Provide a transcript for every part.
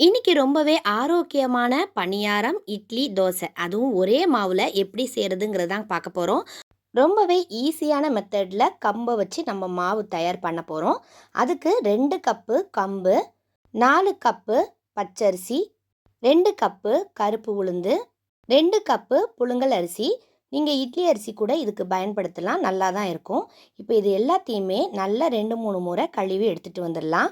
இன்னைக்கு ரொம்பவே ஆரோக்கியமான பணியாரம் இட்லி தோசை. அதுவும் ஒரே மாவில் எப்படி செய்கிறதுங்கிறது தான் பார்க்க போகிறோம் ரொம்பவே ஈஸியான மெத்தடில் கம்பை வச்சு நம்ம மாவு தயார் பண்ண போகிறோம் அதுக்கு ரெண்டு கப்பு கம்பு நாலு கப்பு பச்சரிசி ரெண்டு கப்பு கருப்பு உளுந்து ரெண்டு கப்பு புழுங்கல் அரிசி. நீங்கள் இட்லி அரிசி கூட இதுக்கு பயன்படுத்தலாம். நல்லா தான் இருக்கும். இப்போ இது எல்லாத்தையுமே நல்லா ரெண்டு மூணு முறை கழுவி எடுத்துகிட்டு வந்துடலாம்.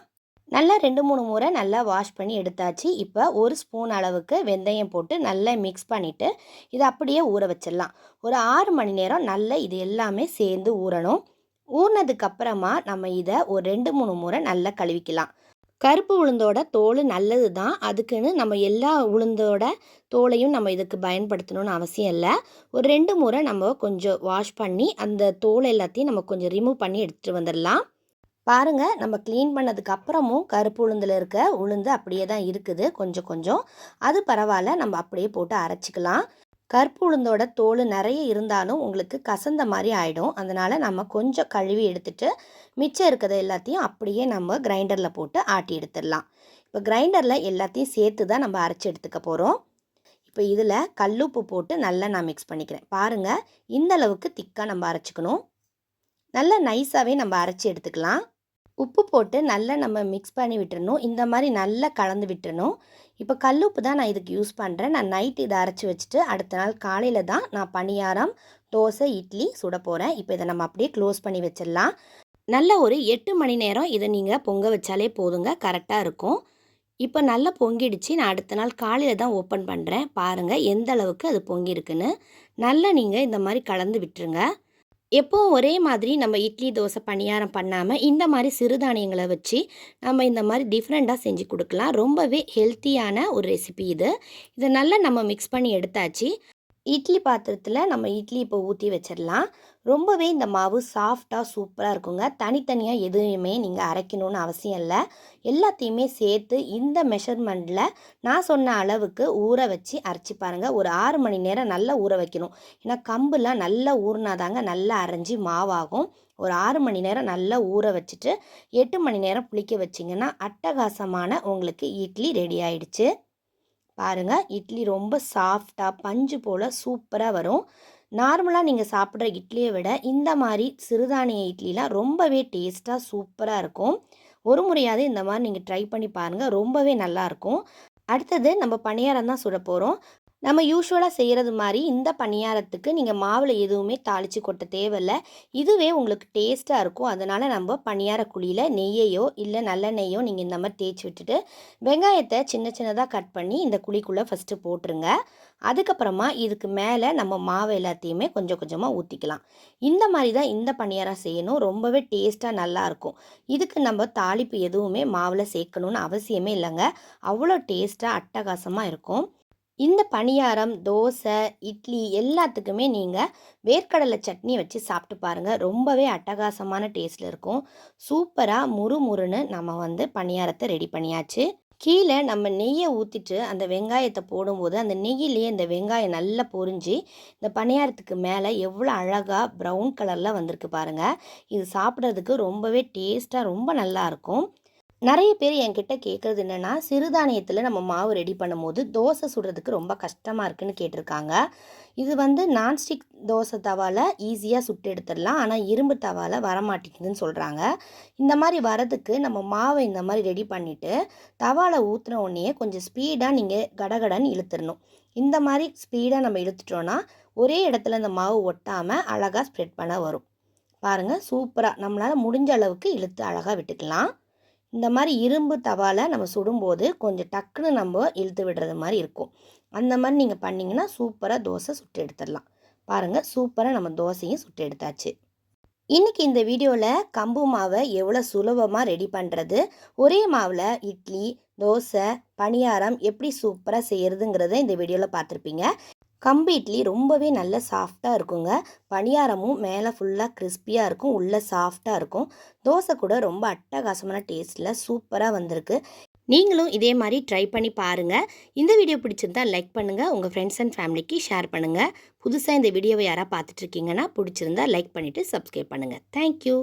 நல்லா ரெண்டு மூணு முறை நல்லா வாஷ் பண்ணி எடுத்தாச்சு. இப்போ ஒரு ஸ்பூன் அளவுக்கு வெந்தயம் போட்டு நல்லா மிக்ஸ் பண்ணிவிட்டு இதை அப்படியே ஊற வச்சிடலாம். ஒரு ஆறு மணி நேரம் நல்லா இது எல்லாமே சேர்ந்து ஊறணும். ஊறினதுக்கப்புறமா நம்ம இதை ஒரு ரெண்டு மூணு முறை நல்லா கழுவிக்கலாம். கருப்பு உளுந்தோட தோல் நல்லது தான். அதுக்குன்னு நம்ம எல்லா உளுந்தோட தோலையும் நம்ம இதுக்கு பயன்படுத்தணும்னு அவசியம் இல்லை. ஒரு ரெண்டு முறை நம்ம கொஞ்சம் வாஷ் பண்ணி அந்த தோல் எல்லாத்தையும் நம்ம கொஞ்சம் ரிமூவ் பண்ணி எடுத்துகிட்டு வந்துடலாம். பாருங்கள் நம்ம க்ளீன் பண்ணதுக்கு அப்புறமும் கருப்பு உளுந்தில் இருக்க உளுந்து அப்படியே தான் இருக்குது கொஞ்சம் கொஞ்சம். அது பரவாயில்ல நம்ம அப்படியே போட்டு அரைச்சிக்கலாம். கருப்பு உளுந்தோட தோல் நிறைய இருந்தாலும் உங்களுக்கு கசந்த மாதிரி ஆகிடும் அதனால் நம்ம கொஞ்சம் கழுவி எடுத்துட்டு மிச்சம் இருக்கிறத எல்லாத்தையும் அப்படியே நம்ம கிரைண்டரில் போட்டு ஆட்டி எடுத்துடலாம். இப்போ கிரைண்டரில் எல்லாத்தையும் சேர்த்து தான் நம்ம அரைச்சி எடுத்துக்க போகிறோம் இப்போ இதில் கல்லுப்பு போட்டு நல்லா நான் மிக்ஸ் பண்ணிக்கிறேன். பாருங்கள் இந்த அளவுக்கு திக்காக நம்ம அரைச்சிக்கணும். நல்லா நைஸாகவே நம்ம அரைச்சி எடுத்துக்கலாம். உப்பு போட்டு நல்லா நம்ம மிக்ஸ் பண்ணி விட்டுறணும். இந்த மாதிரி நல்லா கலந்து விட்டுறணும். இப்போ கல்லுப்பு தான் நான் இதுக்கு யூஸ் பண்ணுறேன் நான் நைட் இதை அரைச்சி வச்சுட்டு அடுத்த நாள் காலையில் தான் நான் பணியாரம் தோசை இட்லி சுட போகிறேன் இப்போ இதை நம்ம அப்படியே க்ளோஸ் பண்ணி வச்சிடலாம். நல்ல ஒரு எட்டு மணி நேரம் இதை நீங்கள் பொங்க வச்சாலே போதுங்க. கரெக்டாக இருக்கும். இப்போ நல்லா பொங்கிடுச்சு. நான் அடுத்த நாள் காலையில் தான் ஓப்பன் பண்ணுறேன் பாருங்கள் எந்த அளவுக்கு அது பொங்கியிருக்குன்னு. நல்லா நீங்கள் இந்த மாதிரி கலந்து விட்டுருங்க. எப்போவும் ஒரே மாதிரி நம்ம இட்லி தோசை பணியாரம் பண்ணாமல் இந்த மாதிரி சிறுதானியங்களை வச்சு நம்ம இந்த மாதிரி டிஃப்ரெண்ட்டாக செஞ்சு கொடுக்கலாம். ரொம்பவே ஹெல்த்தியான ஒரு ரெசிபி இது. இதை நல்லா நம்ம மிக்ஸ் பண்ணி எடுத்தாச்சு. இட்லி பாத்திரத்தில் நம்ம இட்லி இப்போ ஊற்றி வச்சிடலாம் ரொம்பவே இந்த மாவு சாஃப்டாக சூப்பராக இருக்குங்க. தனித்தனியாக எதுவுமே நீங்கள் அரைக்கணும்னு அவசியம் இல்லை. எல்லாத்தையுமே சேர்த்து இந்த மெஷர்மெண்ட்டில் நான் சொன்ன அளவுக்கு ஊற வச்சு அரைச்சி பாருங்கள் ஒரு ஆறு மணி நேரம் நல்லா ஊற வைக்கணும். ஏன்னா கம்புலாம் நல்லா ஊறினாதாங்க நல்லா அரைஞ்சி மாவாகும். ஒரு ஆறு மணி நேரம் நல்லா ஊற வச்சுட்டு எட்டு மணி நேரம் புளிக்க வச்சிங்கன்னா அட்டகாசமான உங்களுக்கு இட்லி ரெடி ஆயிடுச்சு. பாருங்கள் இட்லி ரொம்ப சாஃப்டாக பஞ்சு போல் சூப்பராக வரும். நார்மலாக நீங்கள் சாப்பிட்ற இட்லியை விட இந்த மாதிரி சிறுதானிய இட்லிலாம் ரொம்பவே டேஸ்ட்டாக சூப்பராக இருக்கும். ஒரு முறையாவது இந்த மாதிரி நீங்கள் ட்ரை பண்ணி பாருங்கள் ரொம்பவே நல்லாயிருக்கும் அடுத்தது நம்ம பணியாரம் தான் சுட போகிறோம் நம்ம யூஸ்வலாக செய்கிறது மாதிரி இந்த பணியாரத்துக்கு நீங்கள் மாவில் எதுவுமே தாளித்து கொட்ட தேவையில்ல. இதுவே உங்களுக்கு டேஸ்ட்டாக இருக்கும். அதனால் நம்ம பணியார குழியில் நெய்யையோ இல்லை நல்லெண்ணெய்யோ நீங்கள் இந்த மாதிரி தேய்ச்சி விட்டுட்டு வெங்காயத்தை சின்ன சின்னதாக கட் பண்ணி இந்த குழிக்குள்ளே ஃபஸ்ட்டு போட்டுருங்க. அதுக்கப்புறமா இதுக்கு மேலே நம்ம மாவு எல்லாத்தையுமே கொஞ்சம் கொஞ்சமாக ஊற்றிக்கலாம் இந்த மாதிரி தான் இந்த பணியாரம் செய்யணும். ரொம்பவே டேஸ்ட்டாக நல்லாயிருக்கும் இதுக்கு நம்ம தாளிப்பு எதுவுமே மாவில் சேர்க்கணுன்னு அவசியமே இல்லைங்க. அவ்வளோ டேஸ்ட்டாக அட்டகாசமாக இருக்கும். இந்த பணியாரம் தோசை இட்லி எல்லாத்துக்குமே நீங்கள் வேர்க்கடலை சட்னி வச்சு சாப்பிட்டு பாருங்கள் ரொம்பவே அட்டகாசமான டேஸ்ட்டில் இருக்கும். சூப்பராக முறு முறுன்னு நம்ம வந்து பணியாரத்தை ரெடி பண்ணியாச்சு. கீழே நம்ம நெய்யை ஊற்றிட்டு அந்த வெங்காயத்தை போடும்போது அந்த நெய்யிலேயே இந்த வெங்காயம் நல்லா பொரிஞ்சு இந்த பணியாரத்துக்கு மேலே எவ்வளோ அழகாக ப்ரௌன் கலரில் வந்திருக்கு பாருங்கள் இது சாப்பிட்றதுக்கு ரொம்பவே டேஸ்ட்டாக ரொம்ப நல்லாயிருக்கும் நிறைய பேர் என்கிட்ட கேட்குறது என்னென்னா சிறுதானியத்தில் நம்ம மாவு ரெடி பண்ணும்போது தோசை சுடுறதுக்கு ரொம்ப கஷ்டமாக இருக்குன்னு கேட்டிருக்காங்க. இது வந்து நான்ஸ்டிக் தோசை தவாவில் ஈஸியாக சுட்டு எடுத்துடலாம். ஆனால் இரும்பு தவாவில் வரமாட்டேங்குதுன்னு சொல்கிறாங்க இந்த மாதிரி வரதுக்கு நம்ம மாவை இந்த மாதிரி ரெடி பண்ணிவிட்டு தவாவில் ஊற்றுன உடனே கொஞ்சம் ஸ்பீடாக நீங்கள் கடகடன்னு இழுத்துடணும். இந்த மாதிரி ஸ்பீடாக நம்ம இழுத்துட்டோன்னா ஒரே இடத்துல இந்த மாவு ஒட்டாமல் அழகாக ஸ்ப்ரெட் பண்ண வரும். பாருங்கள் சூப்பராக நம்மளால் முடிஞ்ச அளவுக்கு இழுத்து அழகாக விட்டுக்கலாம். இந்த மாதிரி இரும்பு தவாவில் நம்ம சுடும்போது கொஞ்சம் டக்குன்னு நம்ம இழுத்து விடுறது மாதிரி இருக்கும். அந்த மாதிரி நீங்கள் பண்ணிங்கன்னா சூப்பராக தோசை சுட்டு எடுத்துடலாம். பாருங்கள் சூப்பராக நம்ம தோசையும் சுட்டு எடுத்தாச்சு. இன்றைக்கி இந்த வீடியோவில் கம்பு மாவை எவ்வளோ சுலபமாக ரெடி பண்ணுறது ஒரே மாவில் இட்லி தோசை பணியாரம் எப்படி சூப்பராக செய்கிறதுங்கிறத இந்த வீடியோவில் பார்த்துருப்பீங்க. கம்பு இட்லி ரொம்பவே நல்ல சாஃப்டாக இருக்குங்க. பணியாரமும் மேலே ஃபுல்லாக கிறிஸ்பியாக இருக்கும். உள்ளே சாஃப்டாக இருக்கும். தோசை கூட ரொம்ப அட்டகாசமான டேஸ்ட்டில் சூப்பராக வந்திருக்கு. நீங்களும் இதே மாதிரி ட்ரை பண்ணி பாருங்கள் இந்த வீடியோ பிடிச்சிருந்தா லைக் பண்ணுங்கள் உங்கள் ஃப்ரெண்ட்ஸ் அண்ட் ஃபேமிலிக்கு ஷேர் பண்ணுங்கள் புதுசாக இந்த வீடியோவை யாராவது பார்த்துட்ருக்கீங்கன்னா பிடிச்சிருந்தா லைக் பண்ணிவிட்டு சப்ஸ்கிரைப் பண்ணுங்கள் தேங்க்யூ